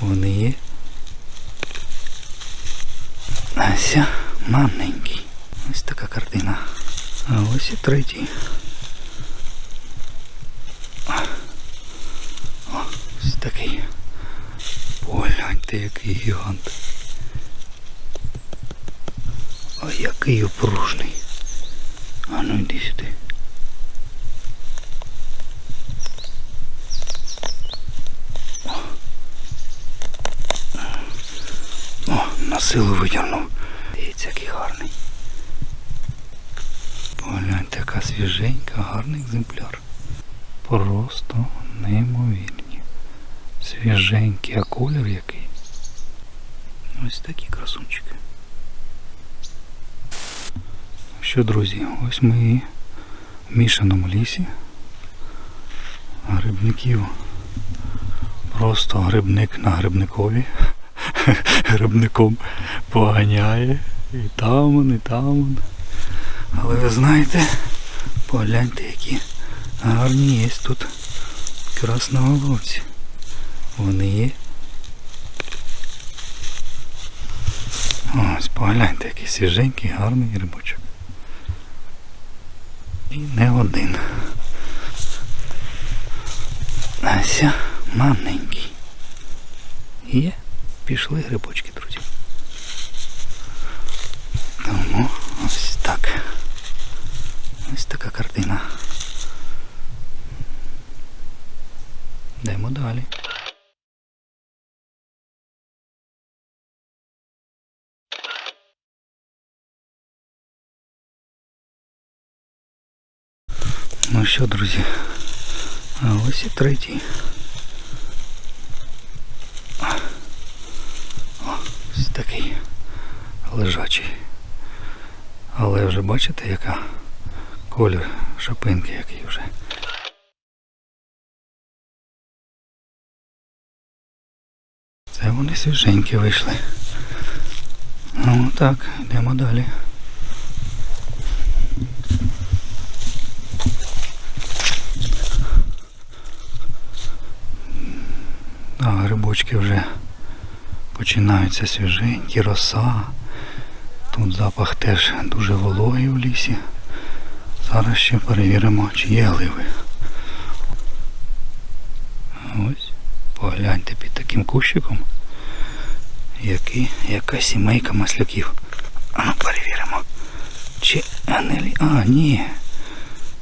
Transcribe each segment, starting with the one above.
Вони є. Ася маленький. Ось така картина. А ось і третій. Ось такий. Погляньте, який гігант. Ой, який опружний. А ну йди сюди. О, на силу витягнув. Дивіться, який гарний. Свіженька, гарний екземпляр. Просто неймовірні. Свіженький, а колір який. Ось такі красунчики. Що, друзі, ось ми в мішаному лісі. Грибників. Просто грибник на грибникові. Грибником поганяє. І там і там. Але ви знаєте, погляньте, які гарні є тут красноголовці. Вони є. Ось погляньте, який свіженький, гарний грибочок. І не один. Ася маленький. Є. Пішли грибочки, друзі. Тому ось так. Ось така картина. Йдемо далі. Ну що, друзі, а ось і третій. Ось такий лежачий. Але вже бачите, яка колір шапинки який вже. Це вони свіженькі вийшли. Ну так, йдемо далі. А грибочки вже починаються свіженькі, роса. Тут запах теж дуже вологий в лісі. Зараз ще перевіримо, чи є гливи. Ось, погляньте під таким кущиком, який, яка сімейка масляків. А ну перевіримо. Чи анелі... А, ні.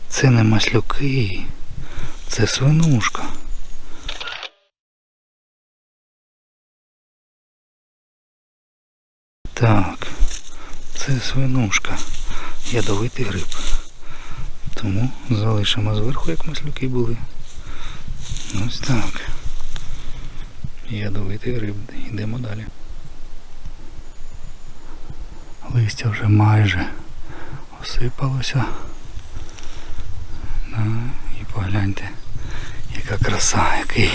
Це не маслюки. Це свинушка. Так, це свинушка. Ядовитий гриб. Тому залишимо зверху, як маслюки були. Ось так. Ядовитий гриб. Йдемо далі. Листя вже майже осипалося. Ну, і погляньте, яка краса, який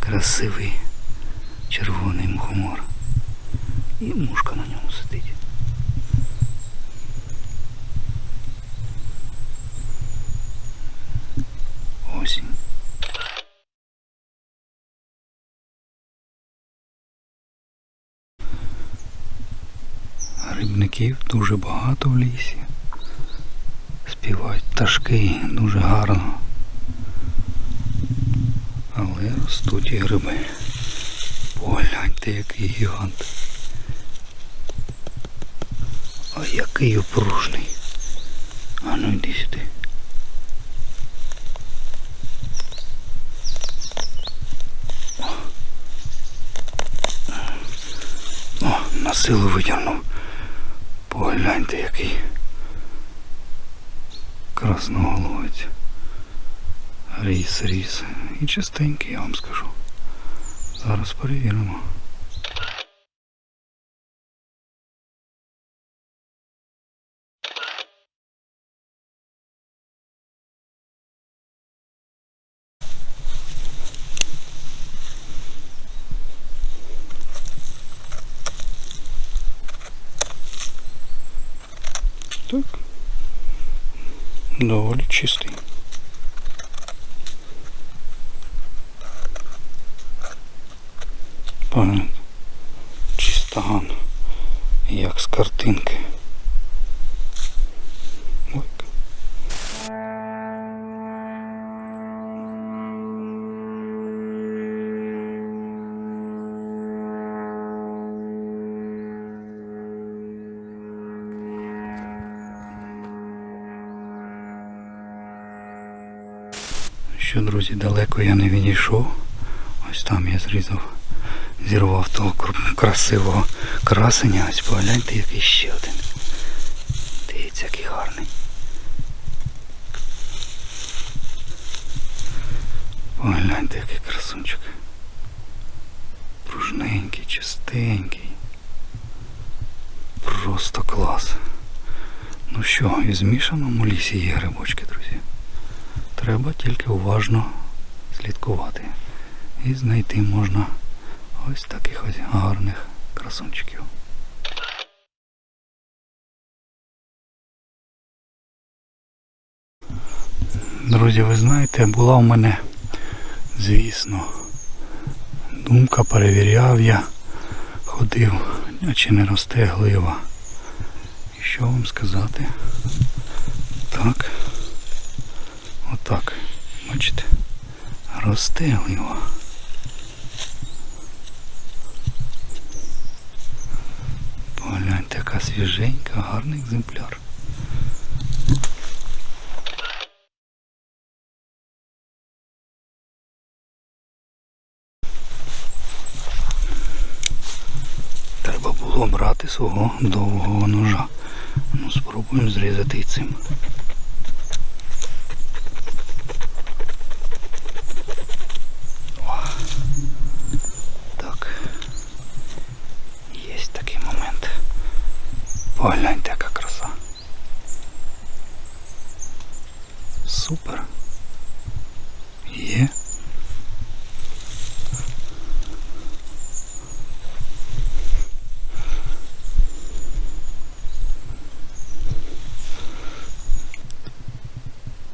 красивий червоний мухомор. І мушка на ньому сидить. Грибників дуже багато в лісі. Співають пташки дуже гарно. Але ростуть і гриби. Погляньте, який гігант. Ой, який опружний. А ну йди сюди. О, на силу витягнув. Погляньте який. Красноголовець. Ріс, ріс. І чистенький, я вам скажу. Зараз перевіримо. Так. Доволі чистий. Понятно. Чистоган. Що, друзі, далеко я не відійшов. Ось там я зрізав, зірвав того красивого красення. Ось погляньте, який ще один. Дивіться, який гарний. Погляньте, який красунчик. Пружненький, чистенький. Просто клас. Ну що, і в змішаному лісі є грибочки, друзі. Треба тільки уважно слідкувати. І знайти можна ось таких ось гарних красунчиків. Друзі, ви знаєте, була у мене, звісно, думка, перевіряв я, ходив, а чи не росте глива. І що вам сказати? Так. Отак. Бачите? Росте глива. Погляньте, яка свіженька, гарний екземпляр. Треба було брати свого довгого ножа. Ну, спробуємо зрізати і цим. Так. Є такий момент. Погляньте, яка краса. Супер. Є.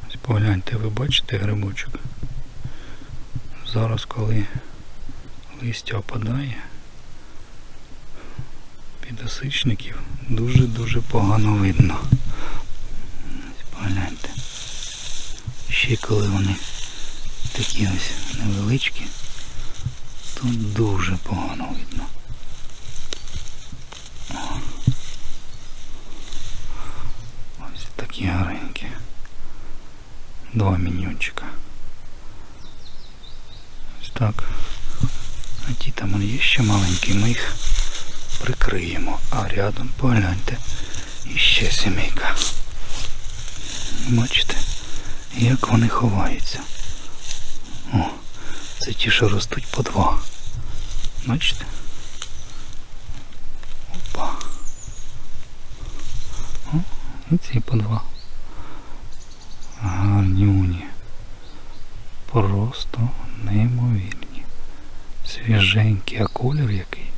Ось Погляньте, ви бачите грибочок? Зараз, коли листя опадає, підосичників дуже-дуже погано видно. Погляньте. Ще коли вони такі ось невеличкі, то дуже погано видно. Ось такі гарненькі. Два міньончика. Ось так. А ті там є ще маленькі, ми їх прикриємо. А рядом погляньте. Іще сімейка. Бачите, як вони ховаються. О, це ті, що ростуть по два. Бачите? Опа. О, і ці по два. Гарнюні. Просто неймовірні. Свіженький, а колір який.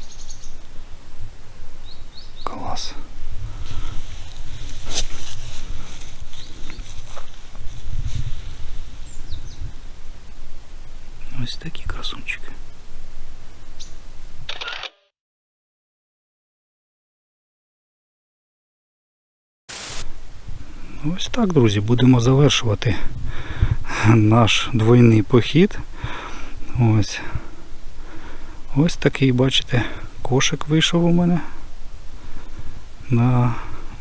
Клас. Ось такі красунчики. Ось так, друзі, будемо завершувати наш двойний похід. Ось. Ось такий, бачите, кошик вийшов у мене. На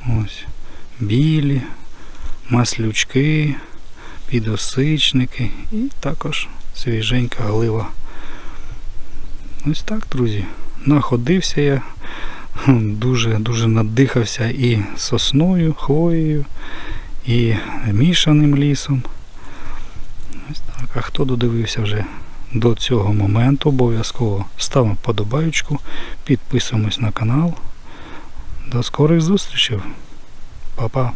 ось білі, маслючки, підосичники і також свіженька глива. Ось так, друзі. Находився я, дуже-дуже надихався і сосною, хвоєю, і мішаним лісом. Ось так. А хто додивився вже до цього моменту, обов'язково ставимо подобаючку, підписуємось на канал. До скорих зустрічей. Па-па.